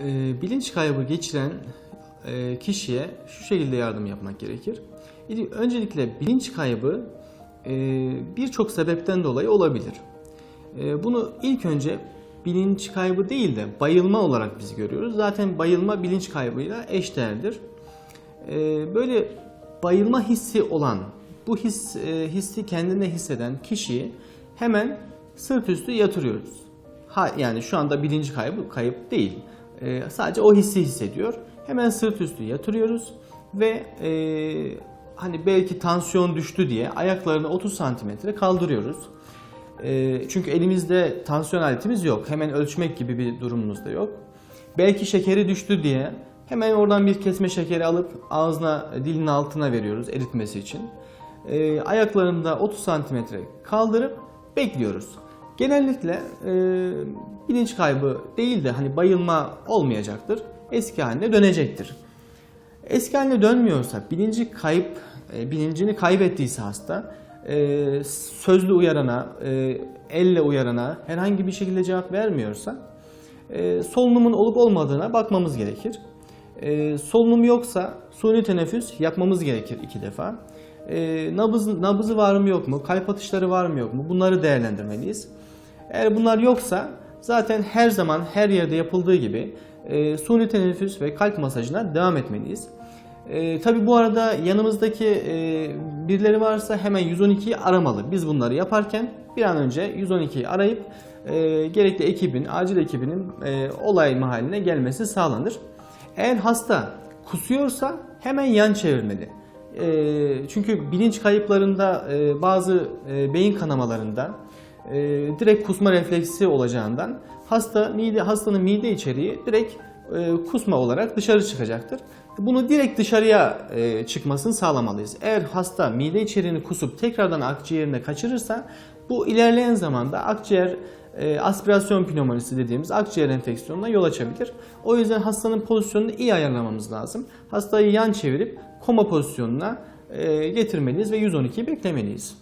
Ee, bilinç kaybı geçiren e, kişiye şu şekilde yardım yapmak gerekir. Öncelikle bilinç kaybı e, birçok sebepten dolayı olabilir. E, Bunu ilk önce bilinç kaybı değil de bayılma olarak biz görüyoruz. Zaten bayılma bilinç kaybıyla eşdeğerdir. E, Böyle bayılma hissi olan, bu his e, hissi kendinde hisseden kişiyi hemen sırt üstü yatırıyoruz. Ha, yani şu anda bilinci kaybı kayıp değil. Ee, sadece o hissi hissediyor. Hemen sırt üstü yatırıyoruz ve e, hani belki tansiyon düştü diye ayaklarını 30 santimetre kaldırıyoruz. E, çünkü elimizde tansiyon aletimiz yok. Hemen ölçmek gibi bir durumumuz da yok. Belki şekeri düştü diye hemen oradan bir kesme şekeri alıp ağzına, dilin altına veriyoruz eritmesi için. E, ayaklarını da 30 santimetre kaldırıp bekliyoruz. Genellikle e, bilinç kaybı değil de hani bayılma olmayacaktır. Eski haline dönecektir. Eski haline dönmüyorsa, bilinci kayıp, e, bilincini kaybettiyse hasta, e, sözlü uyarana, e, elle uyarana herhangi bir şekilde cevap vermiyorsa, e, solunumun olup olmadığına bakmamız gerekir. E, solunum yoksa suni teneffüs yapmamız gerekir iki defa. E, nabız, nabızı var mı yok mu, kalp atışları var mı yok mu bunları değerlendirmeliyiz. Eğer bunlar yoksa zaten her zaman her yerde yapıldığı gibi e, suni teneffüs ve kalp masajına devam etmeliyiz. E, Tabi bu arada yanımızdaki e, birileri varsa hemen 112'yi aramalı. Biz bunları yaparken bir an önce 112'yi arayıp e, gerekli ekibin, acil ekibinin e, olay mahalline gelmesi sağlanır. Eğer hasta kusuyorsa hemen yan çevirmeli. E, çünkü bilinç kayıplarında e, bazı e, beyin kanamalarında e, direkt kusma refleksi olacağından hasta mide hastanın mide içeriği direkt e, kusma olarak dışarı çıkacaktır. Bunu direkt dışarıya e, çıkmasını sağlamalıyız. Eğer hasta mide içeriğini kusup tekrardan akciğerine kaçırırsa bu ilerleyen zamanda akciğer e, aspirasyon pneumonisi dediğimiz akciğer enfeksiyonuna yol açabilir. O yüzden hastanın pozisyonunu iyi ayarlamamız lazım. Hastayı yan çevirip koma pozisyonuna e, getirmeliyiz ve 112'yi beklemeliyiz.